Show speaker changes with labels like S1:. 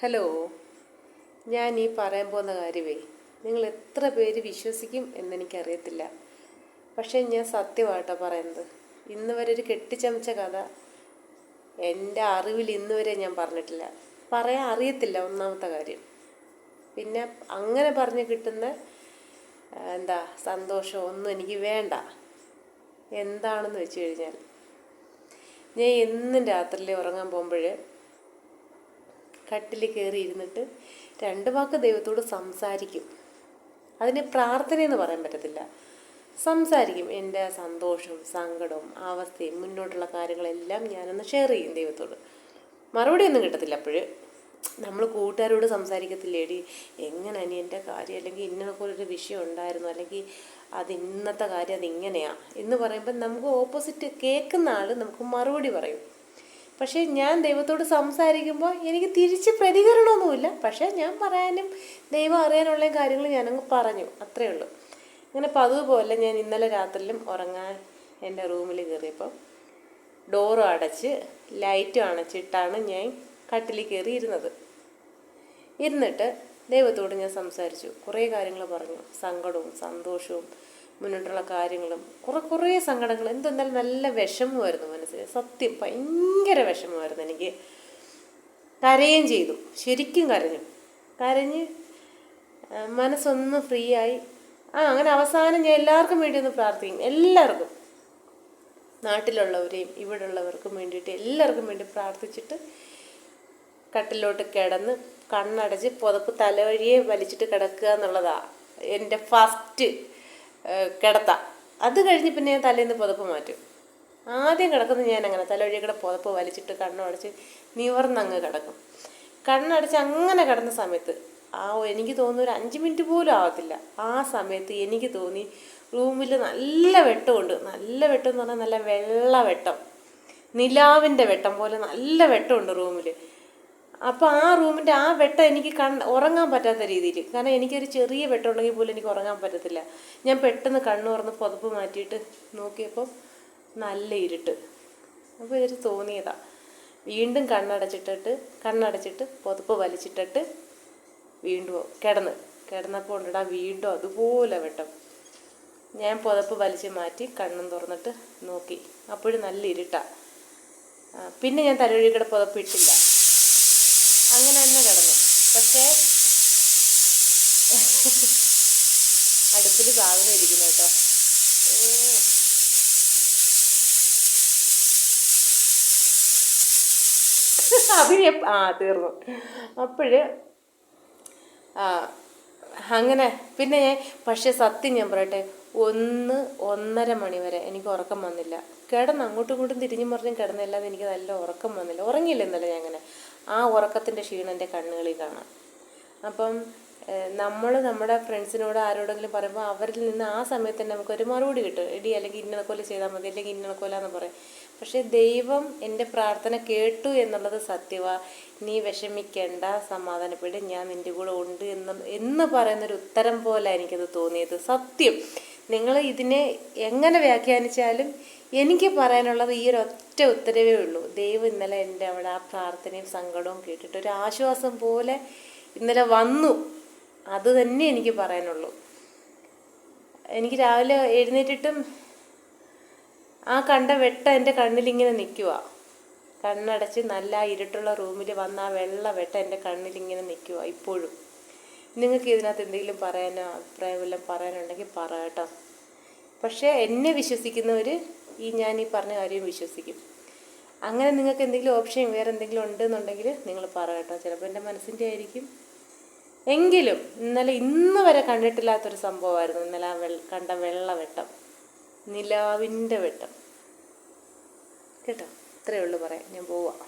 S1: Hello ഞാൻ ഈ പറയാൻ പോകുന്ന കാര്യമേ നിങ്ങൾ എത്ര പേര് വിശ്വസിക്കും എന്നെനിക്കറിയത്തില്ല. പക്ഷേ ഞാൻ സത്യമായിട്ടോ പറയുന്നത്. ഇന്ന് വരെ ഒരു കെട്ടിച്ചമച്ച കഥ എന്റെ അറിവിൽ ഇന്ന് വരെ ഞാൻ പറഞ്ഞിട്ടില്ല. പറയാൻ അറിയത്തില്ല ഒന്നാമത്തെ കാര്യം. പിന്നെ അങ്ങനെ പറഞ്ഞ് കിട്ടുന്ന എന്താ സന്തോഷം ഒന്നും എനിക്ക് വേണ്ട. എന്താണെന്ന് വെച്ച് കഴിഞ്ഞാൽ ഞാൻ എന്നും രാത്രിയിൽ ഉറങ്ങാൻ പോകുമ്പോൾ കട്ടിൽ കയറി ഇരുന്നിട്ട് രണ്ട് വാക്ക് ദൈവത്തോട് സംസാരിക്കും. പ്രാർത്ഥന എന്ന് പറയാൻ പറ്റത്തില്ല. സംസാരിക്കും. എന്റെ സന്തോഷവും സങ്കടവും അവസ്ഥയും മുന്നോട്ടുള്ള കാര്യങ്ങളെല്ലാം ഞാനൊന്ന് ഷെയർ ചെയ്യും ദൈവത്തോട്. മറുപടി ഒന്നും കിട്ടത്തില്ല അപ്പോഴ്. നമ്മൾ കൂട്ടുകാരോട് സംസാരിക്കത്തില്ലേടി? എങ്ങനെ എന്റെ കാര്യം അല്ലെങ്കിൽ ഇന്ന പോലൊരു വിഷയം ഉണ്ടായിരുന്നു അല്ലെങ്കിൽ അത് ഇന്നത്തെ കാര്യം അതിങ്ങനെയാ എന്ന് പറയുമ്പോൾ നമുക്ക് ഓപ്പോസിറ്റ് കേൾക്കുന്ന ആൾ നമുക്ക് മറുപടി പറയും. പക്ഷേ ഞാൻ ദൈവത്തോട് സംസാരിക്കുമ്പോൾ എനിക്ക് തിരിച്ച് പ്രതികരണമൊന്നുമില്ല. പക്ഷേ ഞാൻ പറയാനും ദൈവം അറിയാനുള്ള കാര്യങ്ങൾ ഞാനങ്ങ് പറഞ്ഞു. അത്രയേ ഉള്ളൂ. അങ്ങനെ പതിവ് ഞാൻ ഇന്നലെ രാത്രിയിലും ഉറങ്ങാൻ എന്റെ റൂമിൽ കയറിയപ്പോൾ ഡോറും അടച്ച് ലൈറ്റും അണച്ചിട്ടാണ് ഞാൻ കട്ടിലിൽ കയറി ഇരുന്നത് ഇരുന്നിട്ട് ദൈവത്തോട് ഞാൻ സംസാരിച്ചു. കുറേ കാര്യങ്ങൾ പറഞ്ഞു. സങ്കടവും സന്തോഷവും മുന്നോട്ടുള്ള കാര്യങ്ങളും കുറേ കുറേ സങ്കടങ്ങൾ. എന്തെന്നാലും നല്ല വിഷമമായിരുന്നു മനസ്സിൽ. സത്യം ഭയങ്കര വിഷമമായിരുന്നു എനിക്ക്. കരയുകയും ചെയ്തു. ശരിക്കും കരഞ്ഞു. കരഞ്ഞ് മനസ്സൊന്ന് ഫ്രീ ആയി ആ അങ്ങനെ അവസാനം ഞാൻ എല്ലാവർക്കും വേണ്ടി ഒന്ന് പ്രാർത്ഥിക്കും. എല്ലാവർക്കും. നാട്ടിലുള്ളവരെയും ഇവിടെ ഉള്ളവർക്കും വേണ്ടിയിട്ട് എല്ലാവർക്കും വേണ്ടി പ്രാർത്ഥിച്ചിട്ട് കട്ടിലോട്ട് കിടന്ന് കണ്ണടച്ച് പുതപ്പ് തലവഴിയെ വലിച്ചിട്ട് കിടക്കുക എന്നുള്ളതാണ് എന്റെ ഫസ്റ്റ് കിടത്ത. അത് കഴിഞ്ഞ് പിന്നെ ഞാൻ തലേന്ന് പുതപ്പ് മാറ്റും. ആദ്യം കിടക്കുന്നത് ഞാൻ അങ്ങനെ തലവഴി കൂടെ പുതപ്പ് വലിച്ചിട്ട് കണ്ണടച്ച് നിവർന്നങ്ങ് കിടക്കും. കണ്ണടച്ച് അങ്ങനെ കിടന്ന സമയത്ത് ആ എനിക്ക് തോന്നുന്നു ഒരു അഞ്ച് മിനിറ്റ് പോലും ആവത്തില്ല. ആ സമയത്ത് എനിക്ക് തോന്നി റൂമിൽ നല്ല വെട്ടമുണ്ട്. നല്ല വെട്ടം എന്ന് പറഞ്ഞാൽ നല്ല വെള്ള വെട്ടം. നിലാവിന്റെ വെട്ടം പോലെ നല്ല വെട്ടമുണ്ട് റൂമിൽ അപ്പോൾ ആ റൂമിന്റെ ആ വെട്ടം എനിക്ക് കൺ ഉറങ്ങാൻ പറ്റാത്ത രീതിയിൽ കാരണം എനിക്കൊരു ചെറിയ വെട്ടം ഉണ്ടെങ്കിൽ പോലും എനിക്ക് ഉറങ്ങാൻ പറ്റത്തില്ല. ഞാൻ പെട്ടെന്ന് കണ്ണു തുറന്ന് പുതപ്പ് മാറ്റിയിട്ട് നോക്കിയപ്പോൾ നല്ല ഇരുട്ട്. അപ്പോൾ ഇതൊരു തോന്നിയതാണ് വീണ്ടും കണ്ണടച്ചിട്ടിട്ട് കണ്ണടച്ചിട്ട് പുതപ്പ് വലിച്ചിട്ടിട്ട് വീണ്ടും കിടന്ന്. കിടന്നപ്പോൾ ഉണ്ടടാ വീണ്ടും അതുപോലെ വെട്ടം. ഞാൻ പുതപ്പ് വലിച്ച് മാറ്റി കണ്ണും തുറന്നിട്ട് നോക്കി. അപ്പോഴും നല്ല ഇരുട്ടാണ് പിന്നെ ഞാൻ തലവഴിക്കട പുതപ്പ് ഇട്ടില്ല. അങ്ങനെ തന്നെ കിടന്നു. പക്ഷേ അടുപ്പിൽ സാധനം ഇരിക്കുന്നു കേട്ടോ. അത് ആ തീർന്നു. അപ്പോഴ് അങ്ങനെ. പിന്നെ പക്ഷേ സത്യം ഞാൻ പറയട്ടെ ഒന്ന് ഒന്നര മണി വരെ എനിക്ക് ഉറക്കം വന്നില്ല. കിടന്ന് അങ്ങോട്ടും ഇങ്ങോട്ടും തിരിഞ്ഞും മറിഞ്ഞും കിടന്നല്ലാതെ എനിക്ക് നല്ല ഉറക്കം വന്നില്ല. ഉറങ്ങിയില്ല എന്നല്ല ഞാൻ അങ്ങനെ. ആ ഉറക്കത്തിന്റെ ക്ഷീണം എന്റെ കണ്ണുകളിൽ കാണാം. അപ്പം നമ്മൾ നമ്മുടെ ഫ്രണ്ട്സിനോട് ആരോടെങ്കിലും പറയുമ്പോൾ അവരിൽ നിന്ന് ആ സമയത്ത് തന്നെ നമുക്കൊരു മറുപടി കിട്ടും. എടി അല്ലെങ്കിൽ ഇന്ന പോലെ ചെയ്താൽ മതി അല്ലെങ്കിൽ ഇന്നണക്കോല എന്ന് പറയും. പക്ഷേ ദൈവം എന്റെ പ്രാർത്ഥന കേട്ടു എന്നുള്ളത് സത്യവാ. നീ വിഷമിക്കേണ്ട സമാധാനപ്പെട്ട് ഞാൻ നിന്റെ കൂടെ ഉണ്ട് എന്ന് എന്ന് പറയുന്നൊരു ഉത്തരം പോലെ എനിക്കത് തോന്നിയത് സത്യം. നിങ്ങൾ ഇതിനെ എങ്ങനെ വ്യാഖ്യാനിച്ചാലും എനിക്ക് പറയാനുള്ളത് ഈ ഒരു ഒറ്റ ഉത്തരവേ ഉള്ളൂ. ദൈവം ഇന്നലെ എന്റെ അവിടെ ആ പ്രാർത്ഥനയും സങ്കടവും കേട്ടിട്ട് ഒരു ആശ്വാസം പോലെ ഇന്നലെ വന്നു. അത് തന്നെ എനിക്ക് പറയാനുള്ളൂ. എനിക്ക് രാവിലെ എഴുന്നേറ്റിട്ടും ആ കണ്ട വെട്ട എന്റെ കണ്ണിലിങ്ങനെ നിൽക്കുക കണ്ണടച്ച് നല്ല ഇരുട്ടുള്ള റൂമിൽ വന്ന ആ വെള്ള വെട്ട എന്റെ കണ്ണിലിങ്ങനെ നിൽക്കുക ഇപ്പോഴും. നിങ്ങൾക്ക് ഇതിനകത്ത് എന്തെങ്കിലും പറയാനോ അഭിപ്രായം വല്ലതും പറയാനുണ്ടെങ്കിൽ പറ കേട്ടോ പക്ഷേ എന്നെ വിശ്വസിക്കുന്നവർ ഈ ഞാൻ ഈ പറഞ്ഞ കാര്യം വിശ്വസിക്കും. അങ്ങനെ നിങ്ങൾക്ക് എന്തെങ്കിലും ഓപ്ഷൻ വേറെ എന്തെങ്കിലും ഉണ്ടെന്നുണ്ടെങ്കിൽ നിങ്ങൾ പറ കേട്ടോ ചിലപ്പോൾ എന്റെ മനസ്സിന്റെ ആയിരിക്കും. എങ്കിലും ഇന്നലെ ഇന്ന് വരെ കണ്ടിട്ടില്ലാത്തൊരു സംഭവമായിരുന്നു. ഇന്നലെ ആ കണ്ട വെള്ളവെട്ടം നിലാവിന്റെ വെട്ടം. കേട്ടോ? ഇത്രയേ ഉള്ളൂ പറയാം ഞാൻ പോവാം.